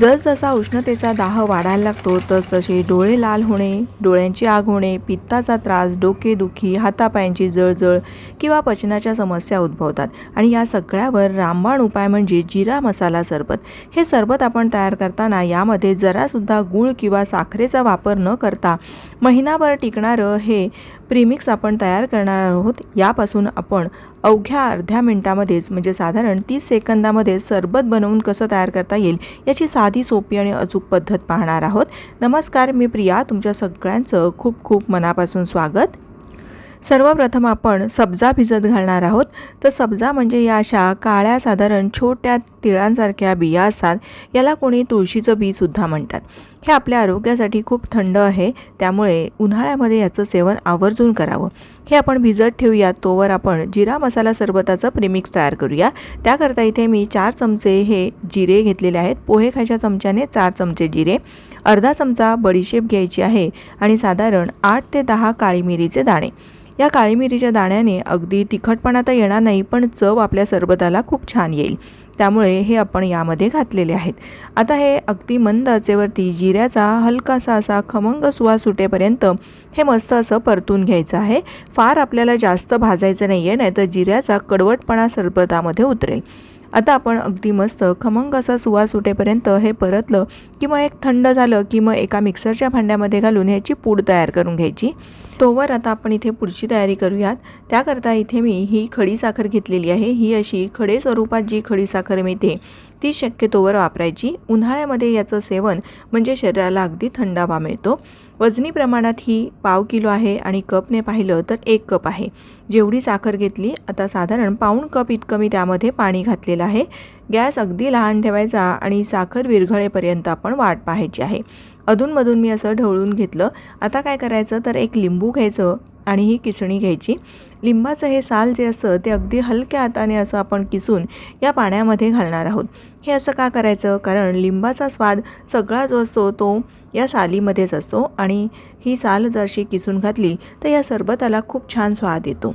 जसजसा उष्णतेचा दाह वाढायला लागतो तसतसे डोळे लाल होणे डोळ्यांची आग होणे पित्ताचा त्रास डोकेदुखी हातापायांची जळजळ किंवा पचनाच्या समस्या उद्भवतात. आणि या सगळ्यावर रामबाण उपाय म्हणजे जिरा मसाला सरबत. हे सरबत आपण तयार करताना यामध्ये जरासुद्धा गूळ किंवा साखरेचा वापर न करता महिनाभर टिकणारं हे प्रीमिक्स आपण तयार करणार आहोत. यापासून आपण अवघ्या अर्ध्या मिनटामध्येच म्हणजे साधारण तीस सेकंदामध्ये सरबत बनवून कसं तयार करता येईल याची साधी सोपी आणि अचूक पद्धत पाहणार आहोत. नमस्कार मी प्रिया. तुमच्या सगळ्यांचं खूप खूप मनापासून स्वागत. सर्वप्रथम आपण सब्जा भिजत घालणार आहोत. तर सब्जा म्हणजे या अशा काळ्या साधारण छोट्या तिळांसारख्या बिया असतात. याला कोणी तुळशीचं बीसुद्धा म्हणतात. हे आपल्या आरोग्यासाठी खूप थंड आहे. त्यामुळे उन्हाळ्यामध्ये याचं सेवन आवर्जून करावं. हे आपण भिजत ठेवूया तोवर आपण जिरा मसाला सरबताचं प्रेमिक्स तयार करूया. त्याकरता इथे मी चार चमचे हे जिरे घेतलेले आहेत. पोहे खायच्या चमच्याने चार चमचे जिरे अर्धा चमचा बडीशेप घ्यायची आहे आणि साधारण आठ ते दहा काळी मिरीचे दाणे. या काळी मिरीच्या दाण्याने अगदी तिखटपणा तर येणार नाही पण चव आपल्या सरबताला खूप छान येईल. त्यामुळे हे आपण यामध्ये घातलेले आहेत. आता हे अगदी मंद आचेवरती जिऱ्याचा हलकासा असा खमंग सुवास सुटेपर्यंत हे मस्त असं परतून घ्यायचं आहे. फार आपल्याला जास्त भाजायचं नाही आहे नाहीतर जिऱ्याचा कडवटपणा सरबतामध्ये उतरेल. आता आपण अगदी मस्त खमंग असा सुवास सुटेपर्यंत हे परतलं की मग एक थंड झालं की मग एका मिक्सरच्या भांड्यामध्ये घालून ह्याची पूड तयार करून घ्यायची. तोवर आता आपण इथे पुढची तयारी करूयात. त्याकरता इथे मी ही खडी साखर घेतलेली आहे. ही अशी खडे स्वरूपात जी खडी साखर मिळते ती शक्यतोवर वापरायची. उन्हाळ्यामध्ये याचं सेवन म्हणजे शरीराला अगदी थंडावा मिळतो. वजनी प्रमाणात ही पाव किलो आहे आणि कपने पाहिलं तर एक कप आहे. जेवढी साखर घेतली आता साधारण पाऊण कप इतकं मी त्यामध्ये पाणी घातलेलं आहे. गॅस अगदी लहान ठेवायचा आणि साखर विरघळेपर्यंत आपण वाट पाहायची आहे. अधूनमधून मी असं ढवळून घेतलं. आता काय करायचं? तर एक लिंबू घ्यायचं आणि ही किसणी घ्यायची. लिंबाचं हे साल जे असतं ते अगदी हलक्या हाताने असं आपण किसून या पाण्यामध्ये घालणार आहोत. हे असं का करायचं? कारण लिंबाचा स्वाद सगळा जो असतो तो या सालीमध्येच असतो आणि ही साल जरशी किसून घातली तर या सरबताला खूप छान स्वाद येतो.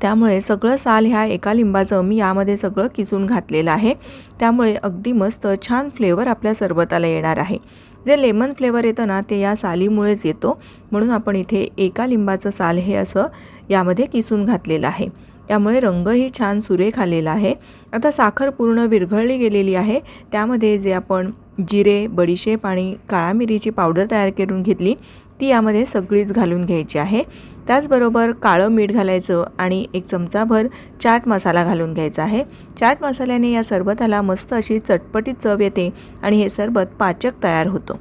त्यामुळे सगळं साल ह्या एका लिंबाचं मी यामध्ये सगळं किसून घातलेलं आहे. त्यामुळे अगदी मस्त छान फ्लेवर आपल्या सरबताला येणार आहे. जे लेमन फ्लेवर येतं ना ते या सालीमुळेच येतो. म्हणून आपण इथे एका लिंबाचं साल हे असं यामध्ये किसून घातलेलं आहे. त्यामुळे रंगही छान सुरेख आलेला आहे. आता साखर पूर्ण विरघळली गेलेली आहे. त्यामध्ये जे आपण जिरे बडीशेप आणि काळा मिरीची पावडर तयार करून घेतली ती यामध्ये सगळीच घालून घ्यायची आहे. त्याचबरोबर काळं मीठ घालायचं आणि एक चमचाभर चाट मसाला घालून घ्यायचा आहे. चाट मसाल्याने या सरबताला मस्त अशी चटपटीत चव येते आणि हे सरबत पाचक तयार होतं.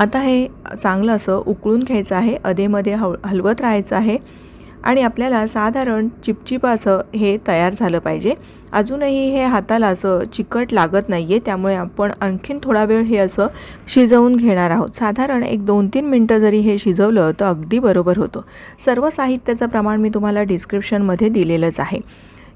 आता हे चांगलं असं उकळून घ्यायचं आहे. अधेमध्ये हव हलवत राहायचं आहे. आणि आपल्याला साधारण चिपचिप असं हे तयार झालं पाहिजे. अजूनही हे हाताला असं चिकट लागत नाही आहे त्यामुळे आपण आणखीन थोडा वेळ हे असं शिजवून घेणार आहोत. साधारण एक दोन तीन मिनटं जरी हे शिजवलं तर अगदी बरोबर होतं. सर्व साहित्याचं प्रमाण मी तुम्हाला डिस्क्रिप्शनमध्ये दिलेलंच आहे.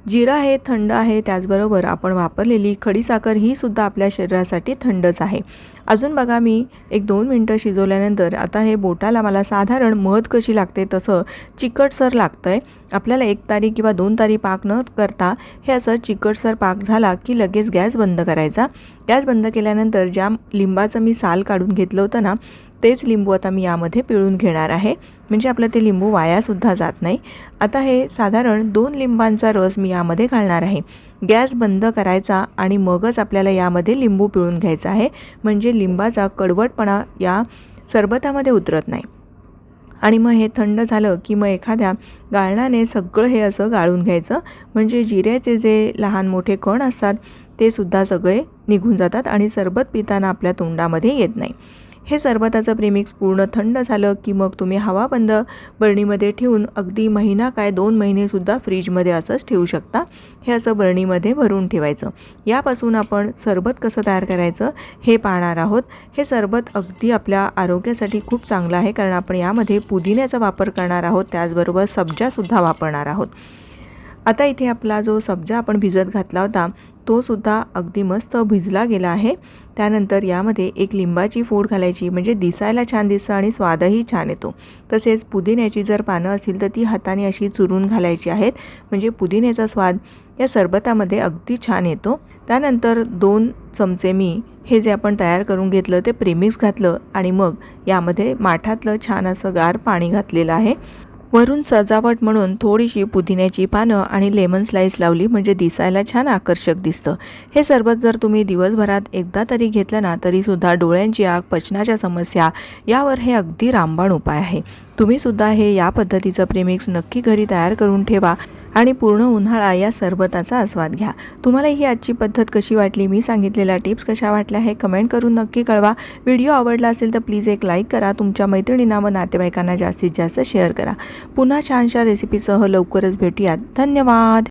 जिरा हे थंड आहे त्याचबरोबर आपण वापरलेली खडीसाखर ही सुद्धा आपल्या शरीरासाठी थंडच आहे. अजून बघा मी एक दोन मिनटं शिजवल्यानंतर आता हे बोटाला मला साधारण मध कशी लागते तसं चिकटसर लागतं आहे आपल्याला एक तारी किंवा दोन तारी पाक न करता हे असं चिकटसर पाक झाला की लगेच गॅस बंद करायचा. गॅस बंद केल्यानंतर ज्या लिंबाचं मी साल काढून घेतलं होतं ना तेच लिंबू आता मी यामध्ये पिळून घेणार आहे. म्हणजे आपलं ते लिंबू वायासुद्धा जात नाही. आता हे साधारण दोन लिंबांचा रस मी यामध्ये घालणार आहे. गॅस बंद करायचा आणि मगच आपल्याला यामध्ये लिंबू पिळून घ्यायचा आहे. म्हणजे लिंबाचा कडवटपणा या सरबतामध्ये उतरत नाही. आणि मग हे थंड झालं की मग एखाद्या गाळणाने सगळं हे असं गाळून घ्यायचं. म्हणजे जिऱ्याचे जे लहान मोठे कण असतात ते सुद्धा सगळे निघून जातात आणि सरबत पिताना आपल्या तोंडामध्ये येत नाही. हे सरबताचं प्रेमिक्स पूर्ण थंड झालं की मग तुम्ही हवाबंद बरणीमध्ये ठेवून अगदी महिना काय दोन महिनेसुद्धा फ्रीजमध्ये असंच ठेवू शकता. हे असं बरणीमध्ये भरून ठेवायचं. यापासून आपण सरबत कसं तयार करायचं हे पाहणार आहोत. हे सरबत अगदी आपल्या आरोग्यासाठी खूप चांगलं आहे कारण आपण यामध्ये पुदिन्याचा वापर करणार आहोत. त्याचबरोबर सब्जासुद्धा वापरणार आहोत. आता इथे आपला जो सब्जा आपण भिजत घातला होता तो सुद्धा अगदी मस्त भिजला गेला आहे. त्यानंतर यामध्ये एक लिंबाची फोड घालायची म्हणजे दिसायला छान दिसतं आणि स्वादही छान येतो. तसेच पुदिन्याची जर पानं असतील तर ती हाताने अशी चुरून घालायची आहेत. म्हणजे पुदिन्याचा स्वाद या सरबतामध्ये अगदी छान येतो. त्यानंतर दोन चमचे मी हे जे आपण तयार करून घेतलं ते प्रेमिक्स घातलं आणि मग यामध्ये माठातलं छान असं गार पाणी घातलेलं आहे. वरून सजावट म्हणून थोडीशी पुदिन्याची पानं आणि लेमन स्लाईस लावली म्हणजे दिसायला छान आकर्षक दिसतं. हे सरबत जर तुम्ही दिवसभरात एकदा तरी घेतलं ना तरीसुद्धा डोळ्यांची आग पचनाच्या समस्या यावर हे अगदी रामबाण उपाय आहे. तुम्हीसुद्धा हे या पद्धतीचं प्रेमिक्स नक्की घरी तयार करून ठेवा. आणि पूर्ण उन्हाळा या सरबताचा आस्वाद घ्या. तुम्हाला ही आजची पद्धत कशी वाटली? मी सांगितलेल्या टिप्स कशा वाटल्या हे कमेंट करून नक्की कळवा. व्हिडिओ आवडला असेल तर प्लीज एक लाईक करा. तुमच्या मैत्रिणींना व नातेवाईकांना जास्तीत जास्त शेअर करा. पुन्हा छानशा रेसिपीसह लवकरच भेटूयात. धन्यवाद!